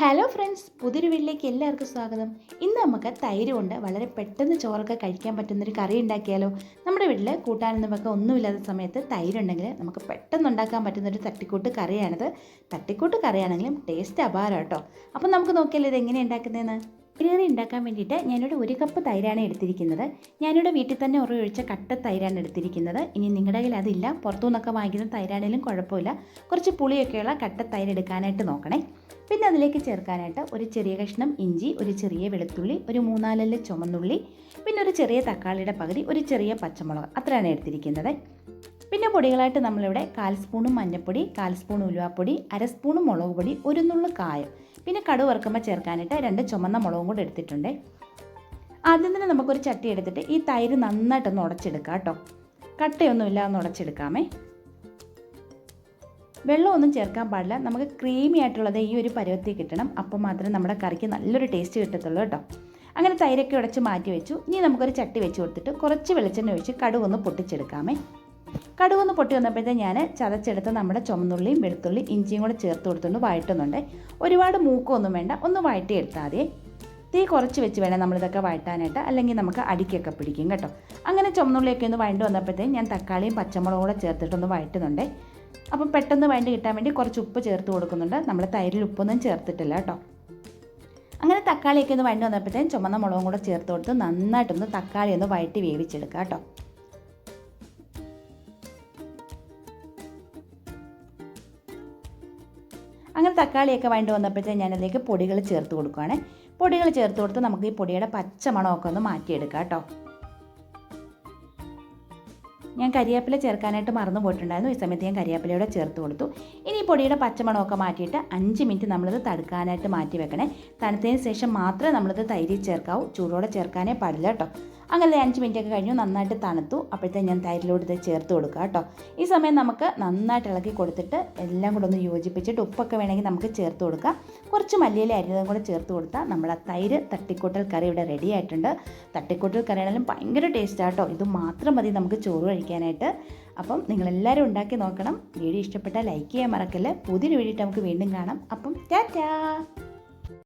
Hello friends പുതിയൊരു വീട്ടിലേക്ക് എല്ലാവർക്കും സ്വാഗതം. ഇന്ന് നമുക്ക് തൈര് കൊണ്ട് വളരെ പെട്ടെന്ന് ചോറൊക്കെ കഴിക്കാൻ പറ്റുന്നൊരു കറി ഉണ്ടാക്കിയാലോ? നമ്മുടെ വീട്ടിൽ കൂട്ടാനൊന്നും ഒന്നുമില്ലാത്ത സമയത്ത് തൈരുണ്ടെങ്കിൽ നമുക്ക് പെട്ടെന്ന് ഉണ്ടാക്കാൻ പറ്റുന്നൊരു തട്ടിക്കൂട്ട് കറിയാണിത്. തട്ടിക്കൂട്ട് കറിയാണെങ്കിലും ടേസ്റ്റ് അപാരം കേട്ടോ അപ്പം നമുക്ക് നോക്കിയാലോ ഇത് എങ്ങനെയാണ് ഉണ്ടാക്കുന്നതെന്ന് കറി ഉണ്ടാക്കാൻ വേണ്ടിയിട്ട് ഞാനിവിടെ ഒരു കപ്പ് തൈരാണ് എടുത്തിരിക്കുന്നത്. ഞാനിവിടെ വീട്ടിൽ തന്നെ ഉറയൊഴിച്ച കട്ട തൈരാണ് എടുത്തിരിക്കുന്നത്. ഇനി നിങ്ങളുടെ കയ്യിൽ അതില്ല. പുറത്തു നിന്നൊക്കെ വാങ്ങിക്കുന്ന തൈരാണേലും കുഴപ്പമില്ല. കുറച്ച് പുളിയൊക്കെയുള്ള കട്ട തൈര് എടുക്കാനായിട്ട് നോക്കണേ. പിന്നെ അതിലേക്ക് ചേർക്കാനായിട്ട് ഒരു ചെറിയ കഷ്ണം ഇഞ്ചി ഒരു ചെറിയ വെളുത്തുള്ളി ഒരു മൂന്നാലല്ല ചുമന്നുള്ളി പിന്നെ ഒരു ചെറിയ തക്കാളിയുടെ പകുതി ഒരു ചെറിയ പച്ചമുളക്. അത്രയാണ് എടുത്തിരിക്കുന്നത്. പിന്നെ പൊടികളായിട്ട് നമ്മളിവിടെ കാൽ സ്പൂണും മഞ്ഞൾപ്പൊടി കാൽ സ്പൂൺ ഉലുവാപ്പൊടി അര സ്പൂണ് മുളക് പൊടി ഒരു നുള്ളു കായം. പിന്നെ കടു വറുക്കുമ്പോൾ ചേർക്കാനായിട്ട് രണ്ട് ചുമന്ന മുളകും കൂടെ എടുത്തിട്ടുണ്ട്. ആദ്യം തന്നെ നമുക്കൊരു ചട്ടി എടുത്തിട്ട് ഈ തൈര് നന്നായിട്ടൊന്ന് ഉടച്ചെടുക്കാം കേട്ടോ. കട്ടയൊന്നുമില്ല ഒന്ന് ഉടച്ചെടുക്കാമേ. വെള്ളമൊന്നും ചേർക്കാൻ പാടില്ല. നമുക്ക് ക്രീമി ആയിട്ടുള്ളത് ഈ ഒരു പരുവത്തിൽ കിട്ടണം. അപ്പോൾ മാത്രമേ നമ്മുടെ കറിക്ക് നല്ലൊരു ടേസ്റ്റ് കിട്ടത്തുള്ളൂ കേട്ടോ. അങ്ങനെ തൈരൊക്കെ ഉടച്ച് മാറ്റി വെച്ചു. ഇനി നമുക്കൊരു ചട്ടി വെച്ച് കൊടുത്തിട്ട് കുറച്ച് വെളിച്ചെണ്ണ ഒഴിച്ച് കടുകൊന്ന് പൊട്ടിച്ചെടുക്കാമേ. കടുകൊന്ന് പൊട്ടി വന്നപ്പോഴത്തേക്ക് ഞാൻ ചതച്ചെടുത്ത് നമ്മുടെ ചുമന്നുള്ളിയും വെളുത്തുള്ളി ഇഞ്ചിയും കൂടെ ചേർത്ത് കൊടുത്തുകൊണ്ട് വഴറ്റുന്നുണ്ട്. ഒരുപാട് മൂക്കമൊന്നും വേണ്ട ഒന്ന് വഴറ്റിയെടുത്താൽ മതിയേ തീ കുറച്ച് വെച്ച് വേണം നമ്മളിതൊക്കെ വഴറ്റാനായിട്ട് അല്ലെങ്കിൽ നമുക്ക് അടിക്കൊക്കെ പിടിക്കും കേട്ടോ. അങ്ങനെ ചുമന്നുള്ളിയൊക്കെ ഒന്ന് വഴണ്ട് വന്നപ്പോഴത്തേക്കും ഞാൻ തക്കാളിയും പച്ചമുളകും കൂടെ ചേർത്തിട്ടൊന്ന് വഴറ്റുന്നുണ്ട്. അപ്പം പെട്ടെന്ന് വഴണ്ട് കിട്ടാൻ വേണ്ടി കുറച്ച് ഉപ്പ് ചേർത്ത് കൊടുക്കുന്നുണ്ട്. നമ്മൾ തൈരിൽ ഉപ്പൊന്നും ചേർത്തിട്ടില്ല കേട്ടോ. അങ്ങനെ തക്കാളിയൊക്കെ ഒന്ന് വഴണ്ട് വന്നപ്പോഴത്തേക്കും ചുമന്ന മുളകും കൂടെ ചേർത്ത് കൊടുത്ത് നന്നായിട്ടൊന്ന് തക്കാളി ഒന്ന് വഴറ്റി വേവിച്ചെടുക്കാം കേട്ടോ. അങ്ങനെ തക്കാളിയൊക്കെ വഴണ്ട് വന്നപ്പോഴത്തേക്ക് ഞാനതിലേക്ക് പൊടികൾ ചേർത്ത് കൊടുക്കുകയാണ് പൊടികൾ ചേർത്ത് കൊടുത്ത് നമുക്ക് ഈ പൊടിയുടെ പച്ച മണമൊക്കെ ഒന്ന് മാറ്റിയെടുക്കാം കേട്ടോ. ഞാൻ കരിയാപ്പില ചേർക്കാനായിട്ട് മറന്നു പോയിട്ടുണ്ടായിരുന്നു ഈ സമയത്ത് ഞാൻ കരിയാപ്പിലയോടെ ചേർത്ത് കൊടുത്തു. ഇനി പൊടിയുടെ പച്ചമണമൊക്കെ മാറ്റിയിട്ട് അഞ്ച് മിനിറ്റ് നമ്മളിത് തടുക്കാനായിട്ട് മാറ്റി വെക്കണേ. തണുത്തതിന് ശേഷം മാത്രമേ നമ്മളിത് തൈര് ചേർക്കാവൂ. ചൂടോടെ ചേർക്കാനേ പാടില്ല കേട്ടോ. അങ്ങനെ അഞ്ച് മിനിറ്റ് ഒക്കെ കഴിഞ്ഞു നന്നായിട്ട് തണുത്തു. അപ്പോഴത്തെ ഞാൻ തൈരിലോട്ട് ഇത് ചേർത്ത് കൊടുക്കുക കേട്ടോ. ഈ സമയം നമുക്ക് നന്നായിട്ട് ഇളക്കി കൊടുത്തിട്ട് എല്ലാം കൂടെ ഒന്ന് യോജിപ്പിച്ചിട്ട് ഉപ്പൊക്കെ വേണമെങ്കിൽ നമുക്ക് ചേർത്ത് കൊടുക്കാം. കുറച്ച് മല്ലിയില അരിഞ്ഞതും കൂടെ ചേർത്ത് കൊടുത്താൽ നമ്മൾ ആ തൈര് തട്ടിക്കൂട്ടൽ കറി ഇവിടെ റെഡി ആയിട്ടുണ്ട്. തട്ടിക്കൂട്ടൽ കറി ആണെങ്കിലും ഭയങ്കര ടേസ്റ്റ് ആട്ടോ ഇത് മാത്രം മതി നമുക്ക് ചോറ് കഴിക്കാനായിട്ട്. അപ്പം നിങ്ങളെല്ലാവരും ഉണ്ടാക്കി നോക്കണം. വീഡിയോ ഇഷ്ടപ്പെട്ടാൽ ലൈക്ക് ചെയ്യാൻ മറക്കല്ലേ. പുതിയൊരു വീഡിയോ നമുക്ക് വീണ്ടും കാണാം. അപ്പം ടാറ്റാ!